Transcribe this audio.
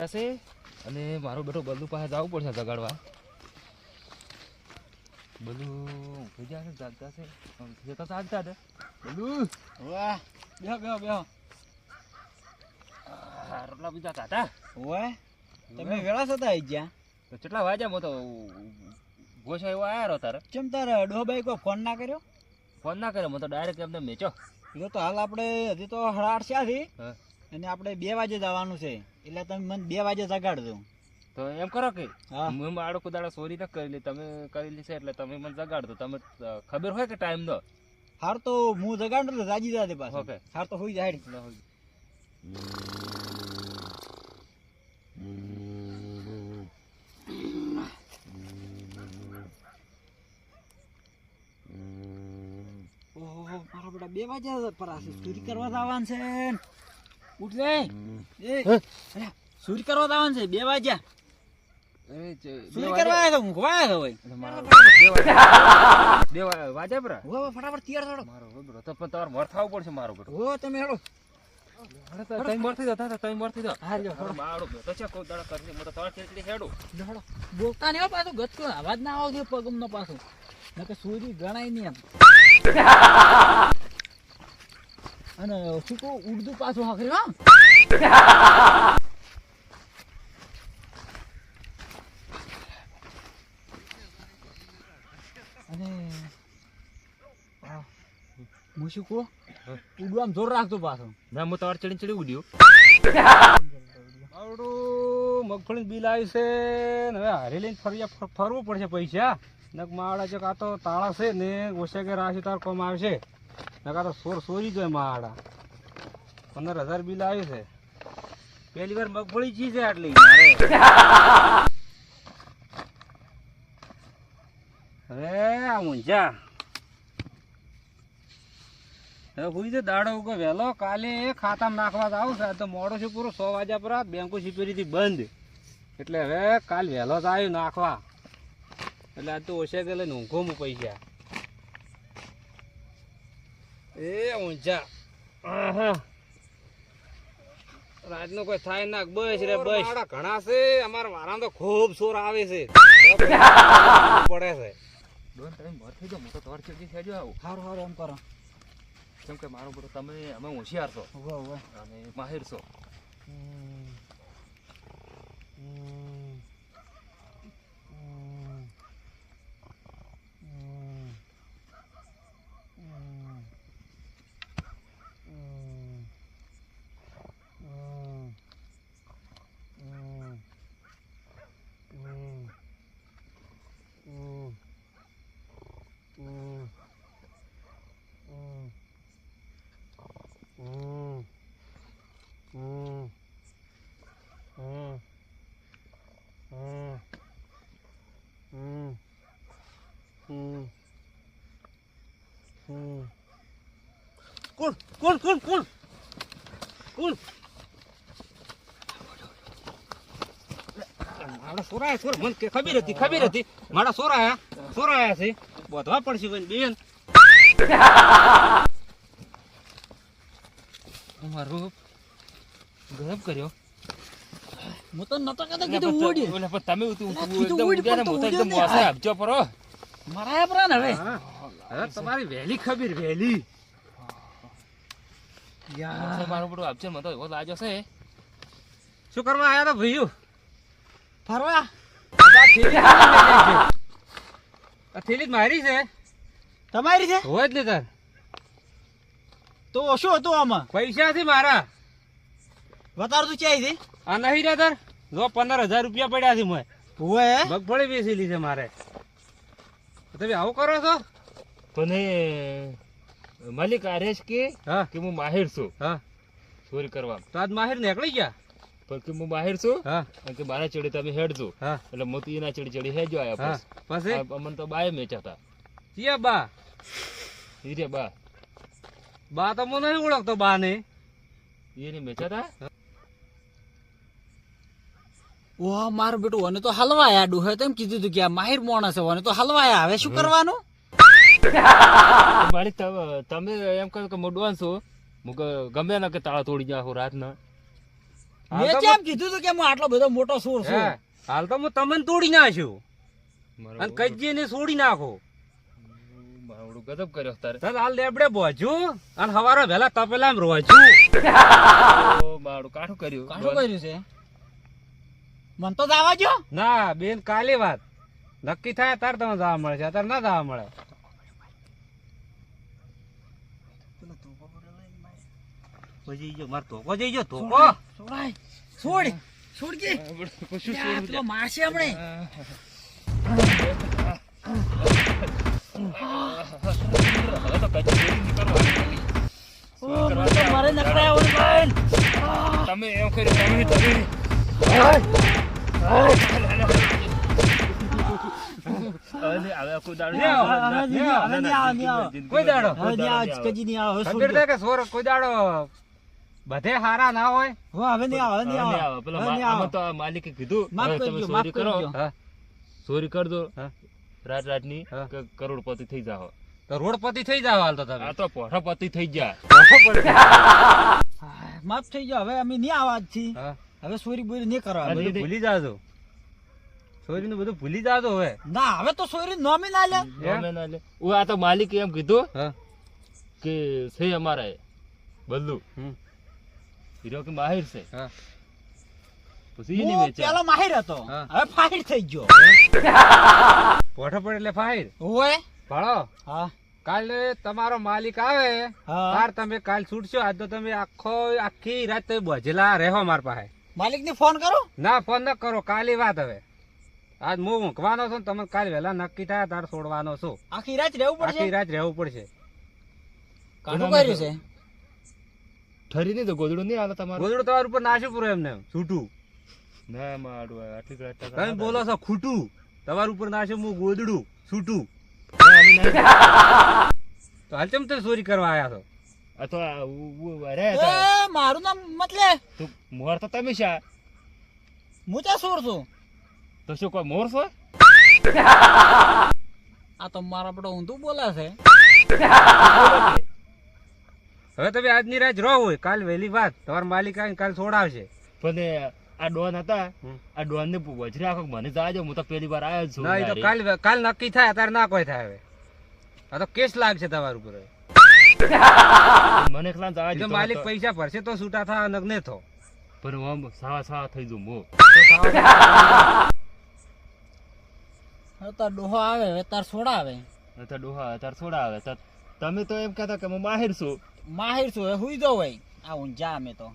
છે? અને મારો બેટો બલ્લુ પાસે જવું પડશે જગાડવા. બલ્લુ ઊંઘી જશે જાગતા છે. જતા જાગતા હતા બલ્લુ! વાહ! બેહો બેહો બેહો. રોટલા બીજા હતા ઓય તમે વેળા થતા આઈ ગયા? તો કેટલા વાગ્યા મો તો ગોશા એવો રહો તારે? કેમ તારે ડોબાઈ કોઈ ફોન ના કર્યો? ફોન ના કર્યો મો તો ડાયરેક્ટ એમને મેચો એટલે તો હાલ આપણે હજી તો હળાડ છે. અને આપણે બે વાગે જવાનું છે એટલે તમે મને બે વાગે જગાડજો તો એમ કરો કે હા. મારો કુદાડો સોરી ન કરેલી તમે કરેલી છે એટલે તમે મને જગાડજો તમે ખબર હોય કે ટાઈમ નો? હાર તો હું જગાડું તો રાજી જાતે પાછો. ઓકે. હાર તો હોઈ જાય. ઓહો મારા બેટા બે વાગ્યા પરાશે ચોરી કરવા જવાનું છે. ઉઠ રે એ હે? કરવા જવાનું છે બે વાગ્યા. એ બે કરવા આવ્યા ઊંઘવા આવ્યા મારો બે વાગ્યા- બે વા- વાગ્યા પરા હો ફટાફટ તૈયાર થડો મારો બરોબર તો પણ તમારે મોર થવું પડશે મારો બેટો હો તમે હેડો. બોલતા નહીં પાછું ગચકો. અવાજ ના આવજો પગમ નો પાછું. ગણાય નહીં એમ. અને શું કહું, ઉર્દુ પાછું હાકરી ના અને હું શું કહું? આમ જોર રાખતો પાછું. ના, હું તમારે ચડી ચડી ઉડ્યું. મગફળી બિલ આવ્યું છે ને હવે હારી લઈને ફરિયા ફરવું પડશે પૈસા. નક માવડા છે કાં તો તાળા છે ને, ઓછા કે રાશિ તાર કોમ આવશે નકા તો સોર સોરી જોઈએ માવડા પંદર હજાર બિલ આવ્યું છે. પહેલી વાર મગફળી જી છે આટલી. મારે હવે આ મુંજા દાડો ઉગો વહેલો. કાલે ખાતામાં નાખવા આવું છે. તો મોડો છે પૂરો સો વાગ્યા પર બેંકો સિક્યુરિટી બંધ. એટલે હવે કાલ વહેલો જ આવ્યું નાખવા. એટલે આ તો ઓછે ગયેલા ઊંઘો હું પૈસા એ ઊંઝા. આહા. રાતનો કોઈ થાય ના બસ રે બસ. ઘણા છે અમારા વારા તો ખૂબ સોર આવે છે. પડે છે. તમે મર થઈ જાઓ થઈ સારું એમ કરો. કેમ કે મારો બધો તમે અમે હોશિયાર છો. અને માહિર છો. કોણ કોણ કોણ કોણ? કોણ? મારા સોરાયા સોર મને કે ખબર હતી ખબર હતી. મારા સોરાયા સોરાયા છે બોધવા પડશે બેન. બેન મારું ગરબ કર્યો. હું તો નતો કહેતો કીધું ઉડી ઓલે પણ તમે ઉતું- ઉતું કીધું ઉડી ઉડ્યા ને, હું તો એકદમ વાસે આપજો પરો. મરાયા પરા ને હવે તમારી વહેલી ખબર વહેલી. મારું બધું આપશે મને તો એવો લાજો છે. શું કરવા આવ્યા તો ભાઈઓ ફરવા? આ થેલી જ મારી છે. તમારી છે? હોય જ ને તાર. તો શું હતું આમાં? પૈસા છે મારા. વધારે તું ચાઈ છે? આ નહીં રે તાર? જો પંદર હજાર રૂપિયા પડ્યા છે મેં હોય મગફળી વેચેલી છે મારે. તમે આવું કરો છો? પણ માલિક આરેશ કે હા. કે હું માહિર છું. હા. ચોરી કરવા. તો આજ માહિર નીકળી ગયા? પણ કે હું માહિર છું હા. અને કે મારા ચડે તમે હેડજો હા. એટલે મોતી એના ચડી ચડી હેજો હા. આયા પછી? પછી અમને તો બાય મેચા હતા બા. હીરે બા. બા તો મને નહીં ઓળખતો બા ને એની મેચા હતા ઓહ મારું બેટું મને તો હલવાયા ડોહે તેમ કીધું તું કે આ માહિર માણસ છે મને તો હલવાયા હવે શું કરવાનું? મારી તમે એમ કહ્યું કે હું ડોન છું. હું ગમે ના કે તાળા તોડી જાઉં રાતના. મેં કેમ કીધું તું કે હું આટલો બધો મોટો સોર છું? હાલ તો હું તમને તોડી નાખ્યું. અને કજ્જી ને છોડી નાખો. ગજબ કર્યો તારે તાર હાલ લેબડે બોજુ અને હવારે વેલા તપેલા એમ રોજુ માવડું કાઠું કર્યું. કાઠું કર્યું છે? મન તો દાવા જો ના બેન કાલે વાત. નક્કી થાય તાર તમે જવા મળે છે અત્યારે ના જવા મળે. પછી જો માર ધોકો જઈ ગયો ધોકો. છોડાય છોડ છોડ કે. મારશે હમણે. તો કચી ચોરી નહીં કરવાની. ઓ, મને તો મારે નકરાય ઓય ભાઈ. તમે એમ કર્યું તમે તમે કોઈ દાડો. કોઈ દાડો. બધે હારા ના હોય. હો હવે નહીં આવે, નહીં આવે. પેલો. આમાં તો માલિકે કીધું માફ કરજો, ચોરી માફ કરો. કરજો. હા. ચોરી કરજો રાત રાત રાતની કરોડપતિ થઈ જાઓ. તો રોડપતિ થઈ જાવ હાલ તો તમે. આ તો પોઠાપતિ થઈ ગયા. માફ થઈ ગયો હવે અમે નહીં આવા છી હવે સોરી બોરી નહીં કરવા. ભૂલી જાજો. છોરીનું બધું ભૂલી જાજો હવે. ના હવે તો સોરી નોમી ના લે નોમી ના લે. ઓ આ તો માલિકે એમ કીધું હા. કે છે અમારે. બદલું હમ. હીરો કે માહિર છે? હા. પછી એની પેલો માહિર હતો. હવે ફાહિર થઈ ગયો. પોઠો પડે એટલે ફાઈર ઓય ભાળો. હા. કાલે તમારો માલિક આવે હા. તાર તમે કાલ છૂટશો. આજ તો તમે આખો આખી રાત તમે બજેલા રહેવો માર પાસે. માલિક ને ફોન કરો? ના ફોન ન કરો. કાલી વાત હવે. આજ હું ઊંઘવાનો છું તમે કાલ વહેલા નક્કી થાય તાર છોડવાનો છું. આખી રાત રહેવું આખી પડશે રાત રહેવું પડશે. કાઢું કર્યું છે? ઠરી નહીં તો ગોદડું નહીં આવે તમારું. ગોદડું તમારા ઉપર નાશું પૂરો એમને. છૂટું. ના મારું આટલી ટકા તમે બોલો છો ખૂટું. તમારા ઉપર નાશું હું ગોદડું છૂટું. તો હાલ ચમ તમે ચોરી કરવા આવ્યા છો? અથવા તો અરે મારું નામ મતલે તું મોર તો તમે શા? હું ત્યાં સોર છું. તો શું કોઈ મોર છો? આ તો મારા બધો ઊંધું બોલે છે. હવે તમે આજની રાત રહો હોય કાલ વહેલી વાત તમારા માલિક આવીને કાલ છોડાવશે પણ આ ડોન હતા આ ડોન ને વજરી રાખો મને જાજો હું તો પહેલી વાર આવ્યો છું ના તો કાલ કાલ નક્કી થાય અત્યારે ના કોઈ થાય હવે. આ તો કેસ લાગશે તમારા ઉપર મને એકલા દીધો માલિક પૈસા ભરશે તો છૂટા થા નગને થો પણ હું સાવા સાવા થઈ જઉં મો હવે તાર ડોહો આવે તાર સોડા આવે અત્યારે ડોહા તાર છોડા આવે તમે તો એમ કહેતા કે હું માહિર છું. માહિર છું હુઈ જાવ ભાઈ આ ઊંઝા અમે તો.